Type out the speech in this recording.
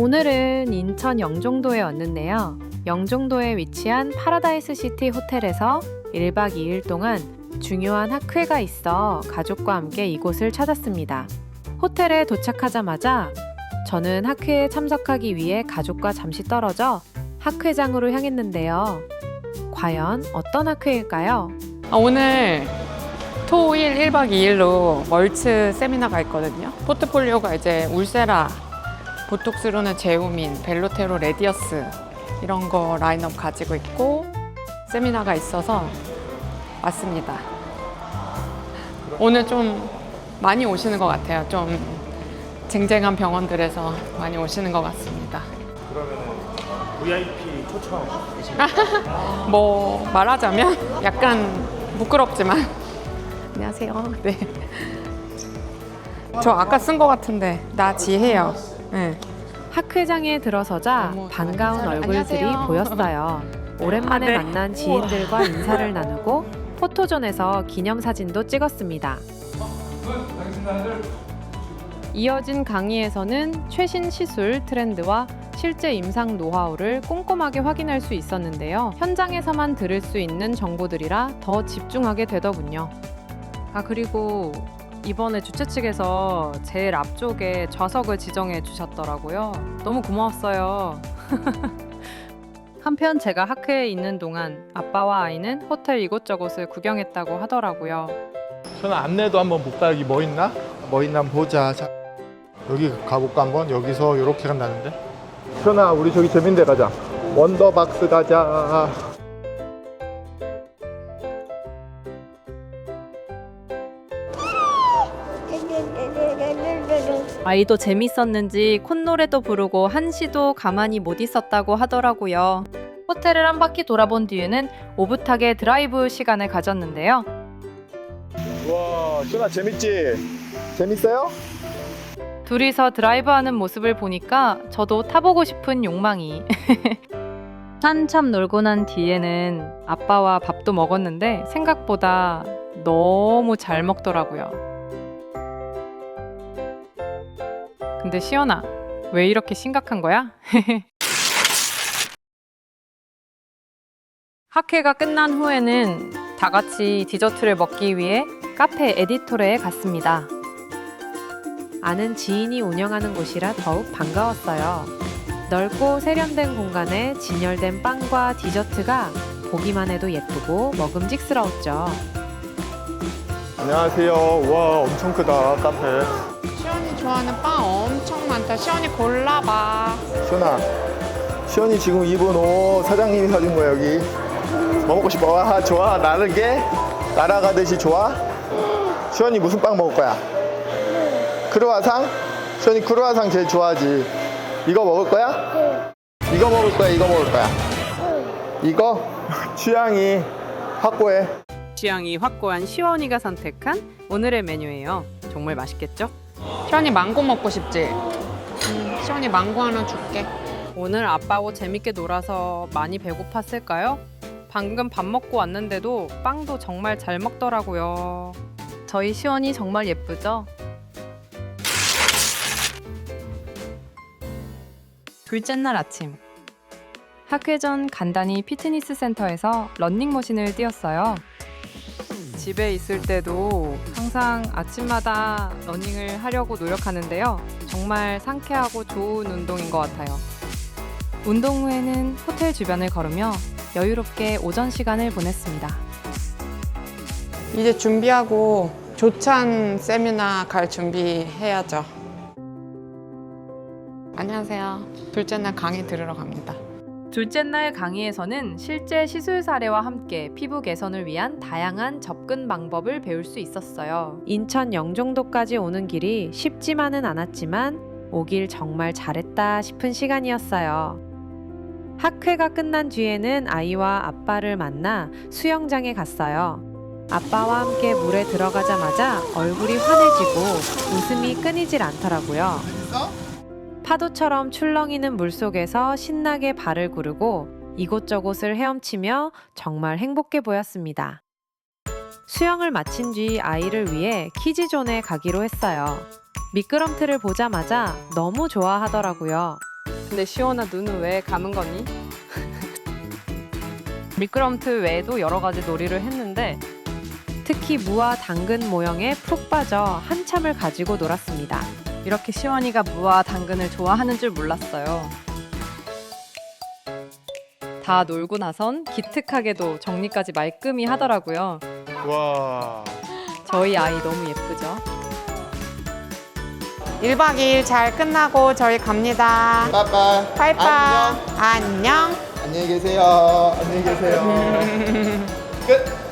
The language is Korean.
오늘은 인천 영종도에 왔는데요. 영종도에 위치한 파라다이스 시티 호텔에서 1박 2일 동안 중요한 학회가 있어 가족과 함께 이곳을 찾았습니다. 호텔에 도착하자마자 저는 학회에 참석하기 위해 가족과 잠시 떨어져 학회장으로 향했는데요. 과연 어떤 학회일까요? 아, 오늘 토일 1박 2일로 멀츠 세미나가 있거든요. 포트폴리오가 이제 울세라, 보톡스로는 제우민, 벨로테로 레디어스 이런 거 라인업 가지고 있고 세미나가 있어서 왔습니다. 오늘 좀 많이 오시는 것 같아요. 좀 쟁쟁한 병원들에서 많이 오시는 것 같습니다. VIP 초청 뭐 말하자면 약간 부끄럽지만 안녕하세요. 네. 저 아까 쓴 것 같은데 나 지혜요. 네. 학회장에 들어서자 너무 반가운 잘- 얼굴들이 안녕하세요. 보였어요. 오랜만에 아, 네. 만난 지인들과 인사를 나누고 포토존에서 기념사진도 찍었습니다. 이어진 강의에서는 최신 시술 트렌드와 실제 임상 노하우를 꼼꼼하게 확인할 수 있었는데요. 현장에서만 들을 수 있는 정보들이라 더 집중하게 되더군요. 아 그리고 이번에 주최 측에서 제일 앞쪽에 좌석을 지정해 주셨더라고요. 너무 고마웠어요. 한편 제가 학회에 있는 동안 아빠와 아이는 호텔 이곳저곳을 구경했다고 하더라고요. 저는 안내도 한번 볼까 여기 뭐 있나? 뭐 있나 한번 보자 자, 여기 가볼까 한번? 여기서 이렇게 간다는데 현아 우리 저기 재밌는 데 가자 원더박스 가자 아이도 재밌었는지 콧노래도 부르고 한시도 가만히 못 있었다고 하더라고요. 호텔을 한 바퀴 돌아본 뒤에는 오붓하게 드라이브 시간을 가졌는데요. 우와 현아 재밌지? 재밌어요? 둘이서 드라이브하는 모습을 보니까 저도 타보고 싶은 욕망이. 한참 놀고 난 뒤에는 아빠와 밥도 먹었는데 생각보다 너무 잘 먹더라고요. 근데 시연아, 왜 이렇게 심각한 거야? 학회가 끝난 후에는 다 같이 디저트를 먹기 위해 카페 에디토레에 갔습니다. 아는 지인이 운영하는 곳이라 더욱 반가웠어요. 넓고 세련된 공간에 진열된 빵과 디저트가 보기만 해도 예쁘고 먹음직스러웠죠. 안녕하세요 우와 엄청 크다 카페 좋아하는 빵 엄청 많다. 시원이 골라봐. 시원아 시원이 지금 입은 옷 사장님이 사준 거야 여기 뭐 먹고 싶어? 아 좋아 나는 게 날아가듯이 좋아? 시원이 무슨 빵 먹을 거야? 크루아상? 시원이 크루아상 제일 좋아하지 이거 먹을 거야? 이거 먹을 거야 이거 먹을 거야 이거? 취향이 확고해 취향이 확고한 시원이가 선택한 오늘의 메뉴예요. 정말 맛있겠죠? 시원이 망고 먹고 싶지? 음, 시원이 망고 하나 줄게. 오늘 아빠하고 재밌게 놀아서 많이 배고팠을까요? 방금 밥 먹고 왔는데도 빵도 정말 잘 먹더라고요. 저희 시원이 정말 예쁘죠? 둘째 날 아침. 학회 전 간단히 피트니스 센터에서 런닝머신을 뛰었어요. 집에 있을 때도 항상 아침마다 러닝을 하려고 노력하는데요. 정말 상쾌하고 좋은 운동인 것 같아요. 운동 후에는 호텔 주변을 걸으며 여유롭게 오전 시간을 보냈습니다. 이제 준비하고 조찬 세미나 갈 준비해야죠. 안녕하세요. 둘째 날 강의 들으러 갑니다. 둘째 날 강의에서는 실제 시술 사례와 함께 피부 개선을 위한 다양한 접근 방법을 배울 수 있었어요. 인천 영종도까지 오는 길이 쉽지만은 않았지만 오길 정말 잘했다 싶은 시간이었어요. 학회가 끝난 뒤에는 아이와 아빠를 만나 수영장에 갔어요. 아빠와 함께 물에 들어가자마자 얼굴이 환해지고 웃음이 끊이질 않더라고요. 파도처럼 출렁이는 물속에서 신나게 발을 구르고 이곳저곳을 헤엄치며 정말 행복해 보였습니다. 수영을 마친 뒤 아이를 위해 키즈존에 가기로 했어요. 미끄럼틀을 보자마자 너무 좋아하더라고요. 근데 시원아 눈은 왜 감은 거니? 미끄럼틀 외에도 여러 가지 놀이를 했는데 특히 무와 당근 모형에 푹 빠져 한참을 가지고 놀았습니다. 이렇게 시원이가 무와 당근을 좋아하는 줄 몰랐어요. 다 놀고 나선 기특하게도 정리까지 말끔히 하더라고요. 와. 저희 아이 너무 예쁘죠? 1박 2일 잘 끝나고 저희 갑니다. 빠빠. 빠이빠이. 안녕. 안녕히 계세요. 안녕히 계세요. 끝.